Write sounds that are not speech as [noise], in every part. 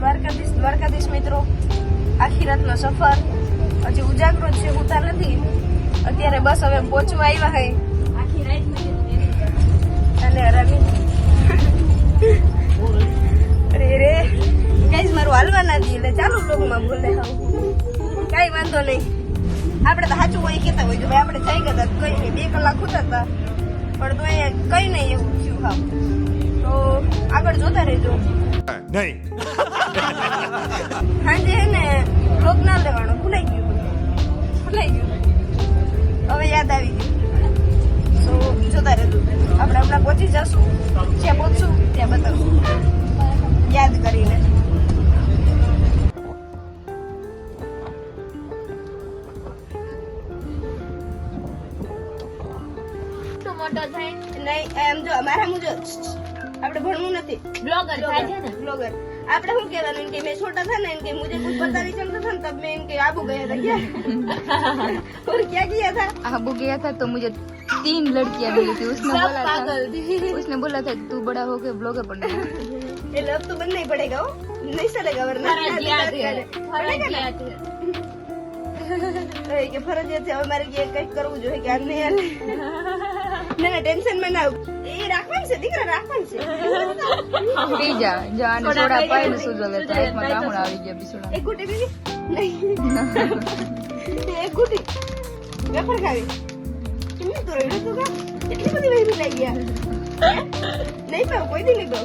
દ્વારકાધીશ દ્વારકાધીશ મિત્રો આખી રાતનો સફર. હજી ઉજાગરો છે ઉતા નથી. અત્યારે બસ હવે પહોંચવા આવ્યા હે. આખી રાત નથી અને રમી અરે રે. કઈ મારું હાલવા ના દે એટલે ચાલુ બ્લોગમાં બોલે હાવ. કાંઈ વાંધો નહીં. આપણે તો સાચું હોય કહેતા હોય. કે ભાઈ આપણે જઈ ગયા હતા કઈ નહીં. બે કલાક હોતા હતા પણ તો અહીંયા કઈ નહીં એવું થયું તો આગળ જોતા રહેજો. નહીં. સાંજે હે ને રોગ ના લેવાનો ભૂલાઈ ગયું. ભૂલાઈ ગયું. હવે યાદ આવી ગયું. તો જોતા રહેજો. આપણે હમણાં પહોંચી જશું. જ્યાં પહોંચશું ત્યાં બતાવશું. યાદ કરીને. મોટો થાય. નહીં એમ જો અમારા મુજબ. આપણે ભણવું નથી બ્લોગર થાય છે ને બ્લોગર આપણે શું કહેવાનું એમ કે મેં છોટા था ना इनके मुझे कुछ पता नहीं चलता था तब मैं इनके आबू गया था क्या और क्या किया था आबू गया था तो मुझे तीन लड़कियां मिली थी उसने सब बोला था पागल थी उसने बोला था कि तू बड़ा होकर ब्लॉगर बनना ये लब तो बनना ही पड़ेगा वो नहीं चलेगा वरना કે ફરજિયાત છે હવે મારે કે કંઈક કરવું જોઈએ કે આ નહીં હાલે ના ના ટેન્શનમાં ના. એ રાખવાનું છે દીકરા રાખવાનું છે. બીજા જા જા થોડા પાય ને સુજો લે સુજો એકમાં લેતા આવી ગયા બિસુડા એક ગુટી બીજી નહીં. એક ગુટી વેફર ખાવી. કેમ તો રડ્યો તો એટલી બધી વેફર લઈ ગયા નહીં પાવ કોઈ દી નહીં પાવ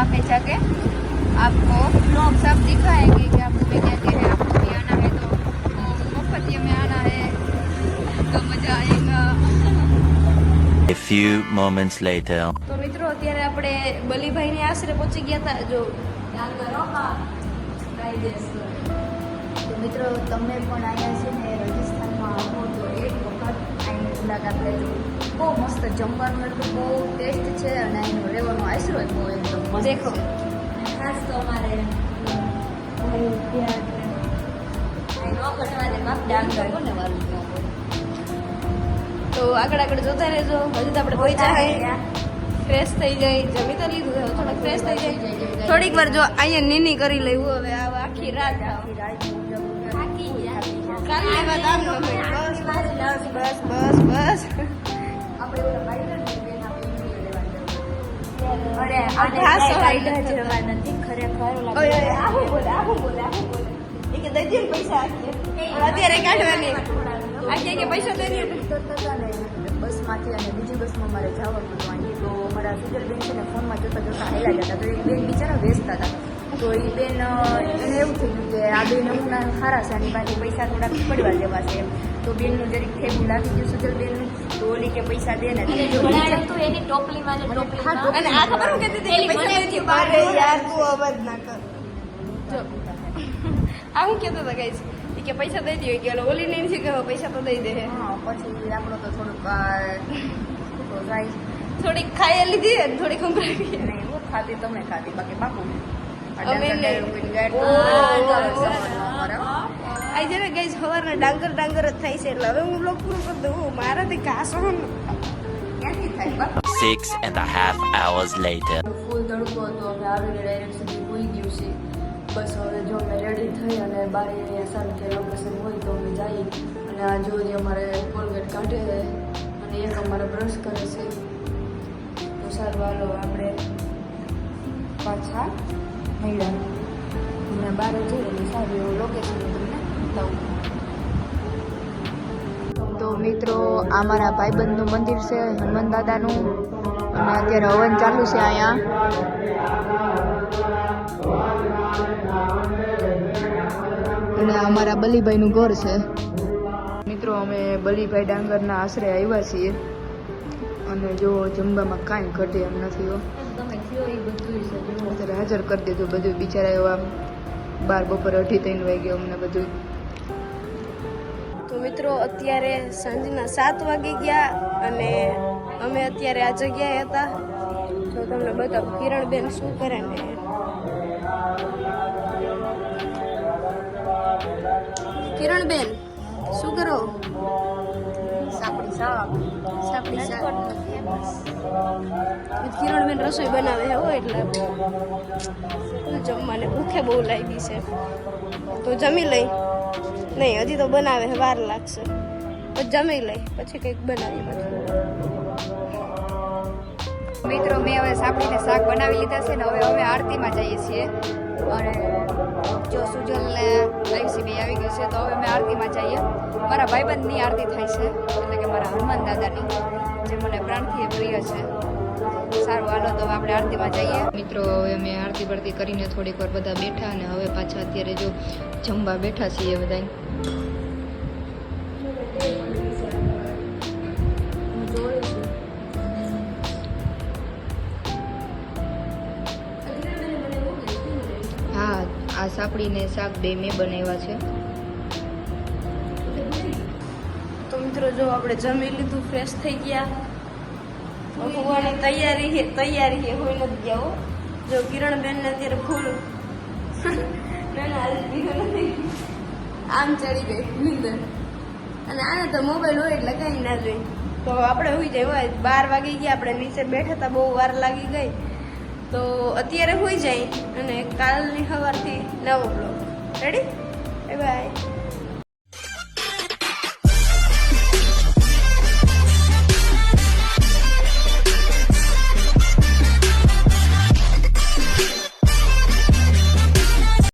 वहाँ पे जाके आपको लोग सब दिखाएंगे कि आपको में क्या क्या है आपको भी आना है तो मुफ्त में आना है तो मजा आएगा A few moments later. તો મિત્રો અત્યારે આપણે બલીભાઈ ને આશરે પહોંચી ગયા હતા જો તો મિત્રો તમે પણ અહીંયા છે મુલાકાત લેજો. બહુ મસ્ત જમવાનું એટલું બહુ ટેસ્ટ છે અને એનું રહેવાનું આશરો બહુ એકદમ દેખો. ખાસ તો અમારે તો આગળ આગળ જોતા રહેજો. હજુ તો આપણે પહોંચ્યા ફ્રેશ થઈ જાય. જમી તો લીધું થોડોક ફ્રેશ થઈ જાય. થોડીક વાર જો અહીંયા નીની કરી લેવું હવે આ આખી રાત. બસ બસ બસ બસ અત્યારે કાઢવાની પૈસા દે બસમાંથી અને બીજી બસમાં મારે જવાનું હતું. તો મારા સુજલ છે ને ફોનમાં જોતા જોતા હેલા જતા તો એ બેન બિચારા વેચતા હતા. તો એ બેન એને એવું થયું કે આ બે નમૂના સારા છે આની પાસે પૈસા થોડાક પડવા જેવા છે. એમ તો બેનનું જરીક થેબું લાગી ગયું સુજલ બેનનું. તો ઓલી કે પૈસા દે ને તો એની ટોપલીમાં ને ટોપલીમાં અને આ ખબર હું કહેતી હતી પૈસા નથી મારે યાર તું અવાજ ના કર. આ હું કહેતો હતો ગાઈસ. કે પૈસા દઈ દો કે ઓલી નહીં છે કે હવે પૈસા તો દઈ દે. હા પછી આપણો તો થોડુંક જાય થોડીક ખાઈ લીધી અને થોડીક ઊંઘરાવી નહીં ખાધી તમે ખાધી બાકી બાપુ. અમે નહીં. આ છે ને ગાઈસ સવારના ડાંગર ડાંગર જ થાય છે એટલે હવે હું બ્લોગ પૂરું કરી દઉં. મારાથી ઘાસ ક્યાંથી થાય Six and a half hours ફૂલ તડકો હતો અમે આવીને ડાયરેક્ટ બસ હવે જો અમે રેડી થઈ અને બારે સારું કે લોકેશન હોય તો અમે જઈએ. અને આ જો જે અમારે કોલગેટ કાઢે છે અને એક અમારે બ્રશ કરે છે. તો સારું, હાલો આપણે પાછા મળ્યા. અને બારે જઈએ સારું એવું લોકેશન તમને બતાવું. મિત્રો, આ મારા ભાઈબંધનું મંદિર છે, હનુમાન દાદાનું. અને અત્યારે હવન ચાલુ છે અહીંયા. અને આ અમારા બલીભાઈનું ઘર છે. મિત્રો અમે બલીભાઈ ડાંગરના આશરે આવ્યા છીએ. અને જો જમવામાં કાંઈ ઘટે એમ નથી હો. તમે કયો એ બધું છે અત્યારે હાજર કરી દીધું બધું બિચારા એવા બાર બપોર અઢી ત્રણ વાગે અમને બધું તો મિત્રો અત્યારે સાંજના સાત વાગી ગયા અને અમે અત્યારે આ જગ્યાએ હતા. તો તમને બતાવું કિરણબેન શું કરે ને? કિરણબેન, શું કરો? સાપડી શાક સાપડી શાક કિરણબેન રસોઈ બનાવે હો, એટલે જમવાને ભૂખે બહુ લાગી છે. તો જમી લઈ. નહીં, હજી તો બનાવે છે વાર લાગશે. તો જમી લઈ. પછી કંઈક બનાવી પછી મિત્રો, મેં હવે સાપડીને શાક બનાવી લીધા છે ને હવે હવે આરતીમાં જઈએ છીએ. અને જો સુજલ ને આયુષી બે આવી ગયું છે તો હવે અમે આરતીમાં જઈએ. મારા ભાઈબંધની આરતી થાય છે, એટલે કે મારા હનુમાન દાદાની, જે મને પ્રાણથી પ્રિય છે. સારું, હાલો, તો આપણે આરતીમાં જઈએ. મિત્રો, હવે અમે આરતી બરતી કરીને થોડીક વાર બધા બેઠા અને હવે પાછા અત્યારે જો જમવા બેઠા છીએ બધા સાપડીને શાક બે મેં બનાવ્યા છે. તો મિત્રો, જો આપણે જમી લીધું ફ્રેશ થઈ ગયા. હોવાની તૈયારી તૈયારી છે હોય નથી ગયા જો કિરણબેન ને અત્યારે ફૂલ [laughs] આમ ચડી ગઈ નીંદર. અને આને તો મોબાઈલ હોય એટલે કઈ ના જોઈ. તો આપણે હોઈ જાય હોય બાર વાગી ગયા, આપણે નીચે બેઠા હતા, બહુ વાર લાગી ગઈ. તો અત્યારે હોઈ જાય અને કાલની સવારથી નવો બ્લોગ રેડી બાય